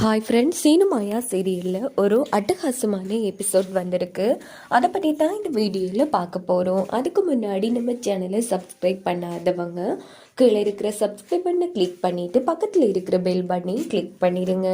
Hi friends சீனுமாயா சீரியலில் ஒரு அட்டகாசமான எபிசோட் வந்திருக்கு. அதை பற்றி தான் இந்த வீடியோவில் பார்க்க போகிறோம் அதுக்கு முன்னாடி நம்ம சேனலை சப்ஸ்கிரைப் பண்ணாதவங்க கீழே இருக்கிற சப்ஸ்கிரைப் பண்ண கிளிக் பண்ணிவிட்டு பக்கத்தில் இருக்கிற பெல் பட்டனையும் கிளிக் பண்ணிடுங்க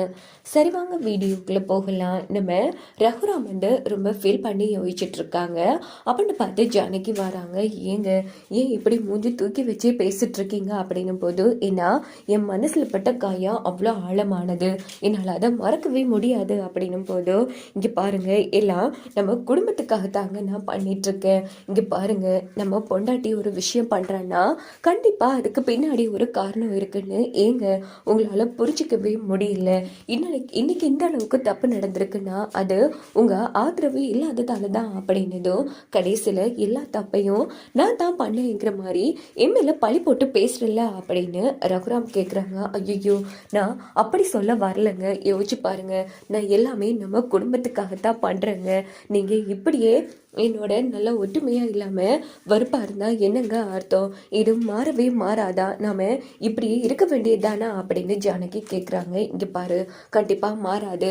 சரி வாங்க வீடியோக்குள்ளே போகலாம். நம்ம ரகுராம் வந்து ரொம்ப ஃபீல் பண்ணி யோசிச்சுட்ருக்காங்க அப்படின்னு பார்த்து ஜானகி வராங்க. ஏங்க ஏன் இப்படி மூஞ்சி தூக்கி வச்சே பேசிட்டு இருக்கீங்க அப்படின்னும் போது ஏன்னா என் மனசில் பட்ட காயம் அவ்வளோ ஆழமானது. என்னால் அதை மறக்கவே முடியாது அப்படின்னும் போது இங்கே பாருங்கள் எல்லாம் நம்ம குடும்பத்துக்காக தாங்க நான் பண்ணிகிட்ருக்கேன் இங்கே பாருங்கள் நம்ம பொண்டாட்டி ஒரு விஷயம் பண்ணுறேன்னா கண்டிப்பாக அதுக்கு பின்னாடி ஒரு காரணம் இருக்குன்னு ஏங்க உங்களால் புரிஞ்சிக்கவே முடியல. இன்னைக்கு இன்னைக்கு இந்த அளவுக்கு தப்பு நடந்திருக்குன்னா அது உங்கள் ஆதரவு இல்லாததால தான் அப்படின்னதும் கடைசியில் எல்லா தப்பையும் நான் தான் பண்ணேங்கிற மாதிரி என் பழி போட்டு பேசுறல அப்படின்னு ரகுராம் கேட்குறாங்க ஐயோ நான் அப்படி சொல்ல வரலங்க. யோசிச்சு பாருங்க. நான் எல்லாமே நம்ம குடும்பத்துக்காக தான் பண்ணுறேங்க நீங்கள் இப்படியே என்னோட நல்ல ஒற்றுமையாக இல்லாமல் வறுப்பாக இருந்தால் என்னங்க அர்த்தம்? இது மாறவே மாறாதா? நாம் இப்படியே இருக்க வேண்டியதுதானா? அப்படின்னு ஜானகி கேட்குறாங்க இங்கே பாரு கண்டிப்பாக மாறாது.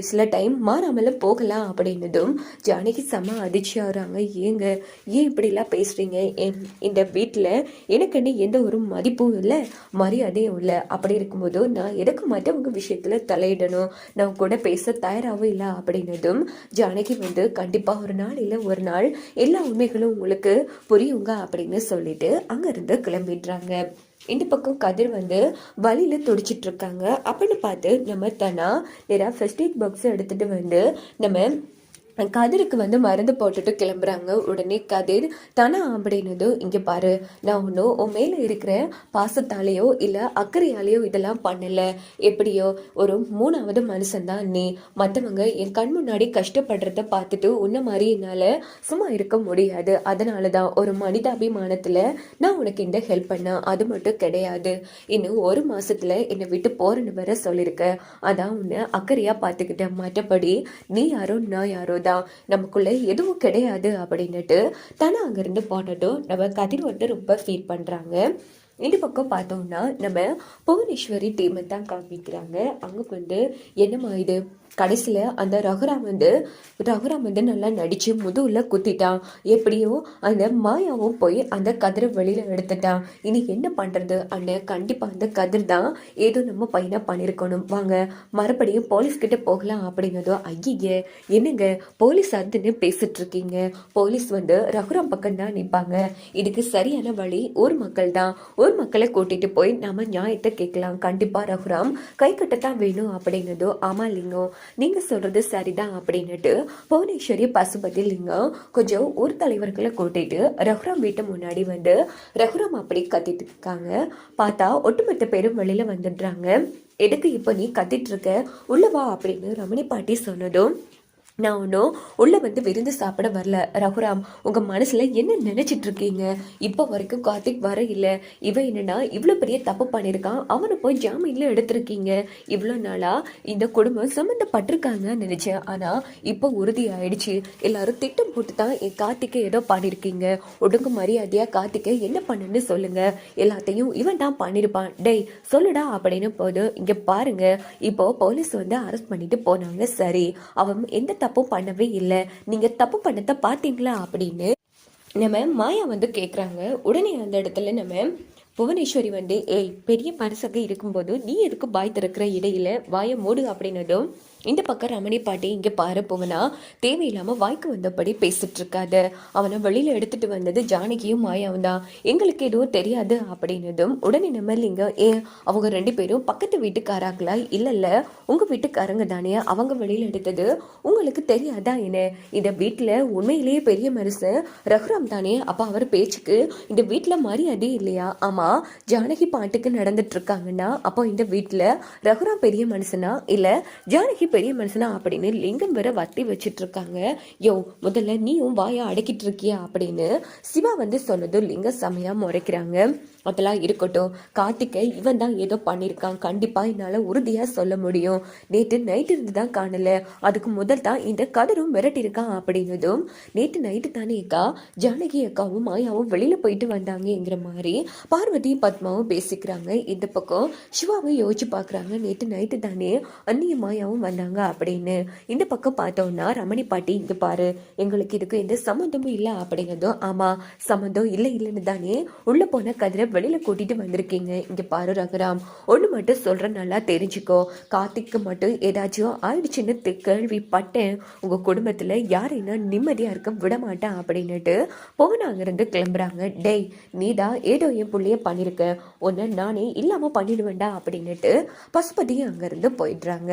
சில டைம் மாறாமலும் போகலாம் அப்படின்னதும் ஜானகி செம்ம அதிர்ச்சியாகிறாங்க. ஏங்க ஏன் இப்படிலாம் பேசுகிறீங்க என் இந்த வீட்டில் எனக்குன்னு எந்த ஒரு மதிப்பும் இல்லை மரியாதையும் இல்லை. அப்படி இருக்கும்போது நான் எதுக்கு மற்றவங்க விஷயத்தில் தலையிடணும்? நான் கூட பேச தயாராகவும் இல்லை அப்படின்னதும் ஜானகி வந்து கண்டிப்பாக ஒரு நாள் இல்லை ஒரு நாள் எல்லா உண்மைகளும் உங்களுக்கு புரியுங்க அப்படின்னு சொல்லிட்டு அங்கேருந்து கிளம்பிடுறாங்க. இந்த பக்கம் கதிர் வந்து வழியில் துடிச்சிட்டு இருக்காங்க. அப்படின்னு பார்த்து நம்ம தனா நேராக ஃபஸ்ட் எய்ட் பாக்ஸ் எடுத்துகிட்டு வந்து நம்ம கதிருக்கு வந்து மருந்து போட்டுட்டு கிளம்புறாங்க. உடனே கதிர் தனா அப்படின்னதும் இங்கே பாரு நான் ஒன்றும் உன் மேலே இருக்கிற பாசத்தாலேயோ இல்லை அக்கறையாலேயோ இதெல்லாம் பண்ணல. எப்படியோ ஒரு மூணாவது மனுஷன்தான் நீ. மற்றவங்க என் கண் முன்னாடி கஷ்டப்படுறத பார்த்துட்டு உன்ன மாதிரி என்னால் சும்மா இருக்க முடியாது. அதனால தான் ஒரு மனிதாபிமானத்தில் நான் உனக்கு இந்த ஹெல்ப் பண்ணேன் அது மட்டும் கிடையாது. இன்னும் ஒரு மாசத்துல என்னை விட்டு போகிறேன்னு வேற சொல்லியிருக்க அதான் உன்னை அக்கறையா பார்த்துக்கிட்டேன். மற்றபடி நீ யாரோ நான் யாரோ தான் நமக்குள்ளே எதுவும் கிடையாது அப்படின்னுட்டு தானே அங்கேருந்து போனதும் நம்ம கதிர் வந்து ரொம்ப ஃபீல் பண்ணுறாங்க இந்த பக்கம் பார்த்தோம்னா நம்ம புவனேஸ்வரி டீமை தான் காமிக்கிறாங்க. அங்கே வந்து என்னம்மா இது? கடைசியில் அந்த ரகுராம் வந்து ரகுராம் வந்து நல்லா நடித்து முதுகில் குத்திட்டான். எப்படியோ அந்த மாயாவும் போய் அந்த கதிரை வெளியில் எடுத்துட்டான். இனி என்ன பண்ணுறது அண்ணன் கண்டிப்பாக அந்த கதிர் தான் ஏதோ நம்ம பையனாக பண்ணியிருக்கணும் வாங்க மறுபடியும் போலீஸ்கிட்ட போகலாம் அப்படிங்கிறதோ ஐயே என்னங்க? போலீஸ் அதுன்னு பேசிகிட்ருக்கீங்க இருக்கீங்க. போலீஸ் வந்து ரகுராம் பக்கம் தான் நிற்பாங்க இதுக்கு சரியான வழி ஊர் மக்கள் தான். ஊர் மக்களை கூட்டிட்டு போய் நாம நியாயத்தை கேட்கலாம். கண்டிப்பா ரகுராம். கை கட்டத்தான் வேணும் அப்படின்னதோ ஆமா லிங்கம். நீங்க சொல்றது சரிதான் அப்படின்னுட்டு புவனேஸ்வரி பசுபதி லிங்கம் கொஞ்சம் ஊர் தலைவர்களை கூட்டிட்டு ரகுராம் வீட்டு முன்னாடி வந்து ரகுராம் அப்படி கத்திட்டு இருக்காங்க. பார்த்தா ஒட்டுமொத்த பேரும் வெளியில வந்துடுறாங்க. எதுக்கு இப்போ நீ கத்திட்டு இருக்க? உள்ளவா அப்படின்னு ரமணி பாட்டி சொன்னதும் நான் ஒன்றும் உள்ளே வந்து விருந்து சாப்பிட வரல. ரகுராம் உங்கள் மனசில் என்ன நினச்சிட்டு இருக்கீங்க? இப்போ வரைக்கும் கார்த்திக் வர இல்லை. இவன் என்னன்னா இவ்வளோ பெரிய தப்பு பண்ணியிருக்கான் அவனை போய் ஜாமீனில் எடுத்திருக்கீங்க. இவ்வளோ நாளாக இந்த குடும்பம் சம்மந்தப்பட்டிருக்காங்கன்னு நினச்சேன். ஆனால் இப்போ உறுதி ஆயிடுச்சு. எல்லாரும் திட்டம் போட்டு தான் என் கார்த்திகை ஏதோ பண்ணியிருக்கீங்க ஒடுங்கு மரியாதையாக கார்த்திக்கை என்ன பண்ணுன்னு சொல்லுங்கள் எல்லாத்தையும் இவன் தான் பண்ணியிருப்பான் டேய் சொல்லுடா அப்படின்னு போதும். இங்கே பாருங்க. இப்போ போலீஸ் வந்து அரெஸ்ட் பண்ணிட்டு போனாங்க. சரி அவன் எந்த தப்பும் பண்ணவே இல்லை. நீங்க தப்பு பண்ணதை பார்த்தீங்களா அப்படின்னு நம்ம மாயா வந்து கேட்குறாங்க உடனே அந்த இடத்துல நம்ம புவனேஸ்வரி வந்து ஏய் பெரிய மனசங்க இருக்கும்போது நீ எதுக்கு பாய் திறக்கிற இடையில? வாயை மூடு அப்படின்னதும் இந்த பக்கம் ரமணி பாட்டி இங்கே பாரு போவனா. தேவையில்லாமல் வாய்க்கு வந்தபடி பேசிட்டுருக்காத. அவனை வெளியில் எடுத்துட்டு வந்தது ஜானகியும் மாயாவும் தான். எங்களுக்கு எதுவும் தெரியாது அப்படின்னதும் உடனே நம்ம இல்லைங்க ஏன் அவங்க ரெண்டு பேரும் பக்கத்து வீட்டுக்காராங்களா? இல்லை இல்லை உங்கள் வீட்டுக்காரங்க தானே. அவங்க வெளியில் எடுத்தது உங்களுக்கு தெரியாதா என்ன? இந்த வீட்டில் உண்மையிலேயே பெரிய மனுஷன் ரகுராம் தானே. அப்போ அவர் பேச்சுக்கு இந்த வீட்டில் மரியாதை இல்லையா? ஆமாம் ஜானகி பாட்டுக்கு நடந்துட்டு இருக்காங்கன்னா அப்போ இந்த வீட்டில் ரகுராம் பெரிய மனுஷனா? இல்லை ஜானகி பெரிய மனுஷனா அப்படின்னு லிங்கம் வேற வத்தி வச்சிட்டு இருக்காங்க யோ முதல்ல நீயும் வாயை அடக்கிட்டு இருக்கியா அப்படின்னு சிவா வந்து சொன்னதும் லிங்கம் செமையா முறைக்கிறாங்க. அதெல்லாம் இருக்கட்டும். கார்த்திகை இவன் தான் ஏதோ பண்ணியிருக்கான் கண்டிப்பாக என்னால் உறுதியாக சொல்ல முடியும். நேற்று நைட்டு இருந்து தான் காணல. அதுக்கு முதல் தான் இந்த கதரும் மிரட்டியிருக்கான் அப்படின்னதும் நேற்று நைட்டு தானே அக்கா? ஜானகி அக்காவும் மாயாவும் வெளியில் போயிட்டு வந்தாங்கங்கிற மாதிரி பார்வதி பத்மாவும் பேசிக்கிறாங்க. இந்த பக்கம் சிவாவும் யோசிச்சு பார்க்குறாங்க நேற்று நைட்டு தானே அண்ணியும் மாயாவும் வந்தாங்க. அப்படின்னு. இந்த பக்கம் பார்த்தோம்னா ரமணி பாட்டி இங்கே பாரு எங்களுக்கு இதுக்கு எந்த சம்மந்தமும் இல்லை அப்படின்னதும் ஆமாம் சம்மந்தம் இல்லை இல்லைன்னு தானே உள்ளே போன கதிரை வெளியில் கூட்டிட்டு வந்திருக்கீங்க. இங்கே பாரு ரகுராம் ஒன்று மட்டும் சொல்கிறேன் நல்லா தெரிஞ்சுக்கோ. கார்த்திக்கு மட்டும் ஏதாச்சும் ஆயிடுச்சுன்னு கேள்விப்பட்டேன். உங்கள் குடும்பத்தில் யாரையும் நிம்மதியாக இருக்க விட மாட்டேன் அப்படின்னுட்டு போன அங்கேருந்து கிளம்புறாங்க. டேய் நீதான் ஏதோ என் புள்ளைய பண்ணியிருக்க ஒன்று நானே இல்லாமல் பண்ணிடுவேண்டா அப்படின்னுட்டு பசுபதி அங்கேருந்து போயிடுறாங்க.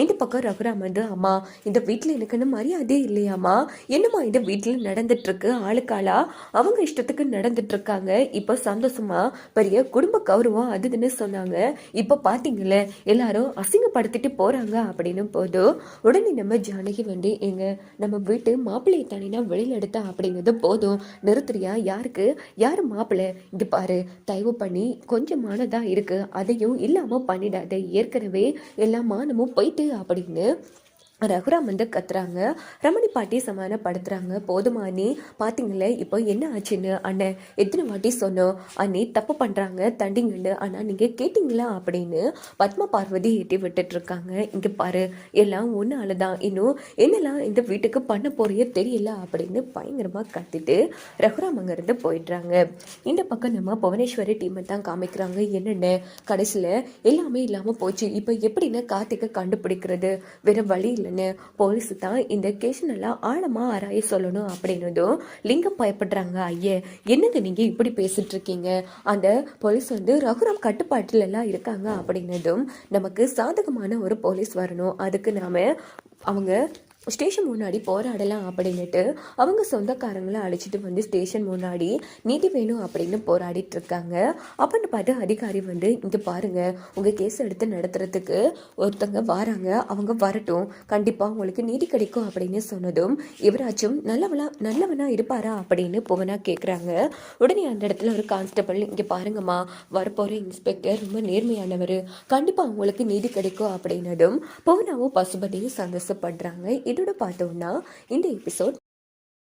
இந்த பக்கம் ரகுராம் வந்து அம்மா இந்த வீட்டில் எனக்குன்னு மரியாதையே இல்லையாம்மா. என்னம்மா இந்த வீட்டில் நடந்துட்டுருக்கு? ஆளுக்காளா? அவங்க இஷ்டத்துக்கு நடந்துட்டுருக்காங்க. இப்போ சந்தோஷமா? பெரிய குடும்ப கௌரவம் அது இதுன்னு சொன்னாங்க. இப்போ பார்த்தீங்களே எல்லாரும் அசிங்கப்படுத்திட்டு போகிறாங்க அப்படின்னு போதும் உடனே நம்ம ஜானகி வந்து எங்க நம்ம வீட்டு மாப்பிள்ளையை தானினா வெளியில் எடுத்தா? அப்படிங்கிறது போதும். நிறுத்துறியா? யாருக்கு? யார் மாப்பிள்ளை? இது பாரு தயவு பண்ணி கொஞ்சமானதாக இருக்கு. அதையும் இல்லாமல் பண்ணிடாத. ஏற்கனவே எல்லா மானமும் போயிட்டு அப்படின்னு ரகுராம் வந்து கத்துறாங்க. ரமணி பாட்டி சமாதானப்படுத்துறாங்க. போதுமா அண்ணி? பார்த்தீங்களே இப்போ என்ன ஆச்சுன்னு? அண்ணன் எத்தனை வாட்டி சொன்னோம்? அண்ணி தப்பு பண்ணுறாங்க தண்டிங்கன்னு. ஆனால் நீங்கள் கேட்டிங்களா அப்படின்னு பத்மா பார்வதி எட்டி விட்டுட்ருக்காங்க இங்கே பாரு எல்லாம் ஒன்று தான். இன்னும் என்னெல்லாம் இந்த வீட்டுக்கு பண்ண போறியோ தெரியல அப்படின்னு பயங்கரமாக கத்திட்டு ரகுராம் அங்கேருந்து போயிடுறாங்க. இந்த பக்கம் நம்ம புவனேஸ்வரி டீமை தான் காமிக்கிறாங்க. என்னென்ன? கடைசியில் எல்லாமே இல்லாமல் போச்சு. இப்போ எப்படின்னா கார்த்திகை கண்டுபிடிக்கிறது? வேறு வழி இல்லைன்னு போலீஸ் தான் இந்த கேஸ் நல்லா ஆழமாக ஆராய சொல்லணும் அப்படின்னதும் லிங்கம் பயப்படுறாங்க ஐயே. என்னங்க நீங்கள் இப்படி பேசிட்டு இருக்கீங்க? அந்த போலீஸ் வந்து ரகுராம் கட்டுப்பாட்டிலலாம் இருக்காங்க அப்படின்னதும் நமக்கு சாதகமான ஒரு போலீஸ் வரணும். அதுக்கு நாம் அவங்க ஸ்டேஷன் முன்னாடி போராடலாம் அப்படின்னுட்டு அவங்க சொந்தக்காரங்களை அழைச்சிட்டு வந்து ஸ்டேஷன் முன்னாடி நீதி வேணும் அப்படின்னு போராடிட்டு இருக்காங்க. அப்படின்னு பார்த்து அதிகாரி வந்து இங்கே பாருங்க உங்கள் கேஸ் எடுத்து நடத்துறதுக்கு ஒருத்தங்க வராங்க. அவங்க வரட்டும். கண்டிப்பாக உங்களுக்கு நீதி கிடைக்கும் அப்படின்னு சொன்னதும் இவராச்சும் நல்லவளா நல்லவனா இருப்பாரா? அப்படின்னு புவனா கேட்குறாங்க உடனே அந்த இடத்துல ஒரு கான்ஸ்டபிள் இங்கே பாருங்கம்மா வரப்போகிற இன்ஸ்பெக்டர் ரொம்ப நேர்மையானவர். கண்டிப்பாக உங்களுக்கு நீதி கிடைக்கும் அப்படின்னதும் புவனாவும் பசுபதியும் சந்தோஷப்படுறாங்க. இதோட பார்த்தோம்னா இந்த எபிசோட்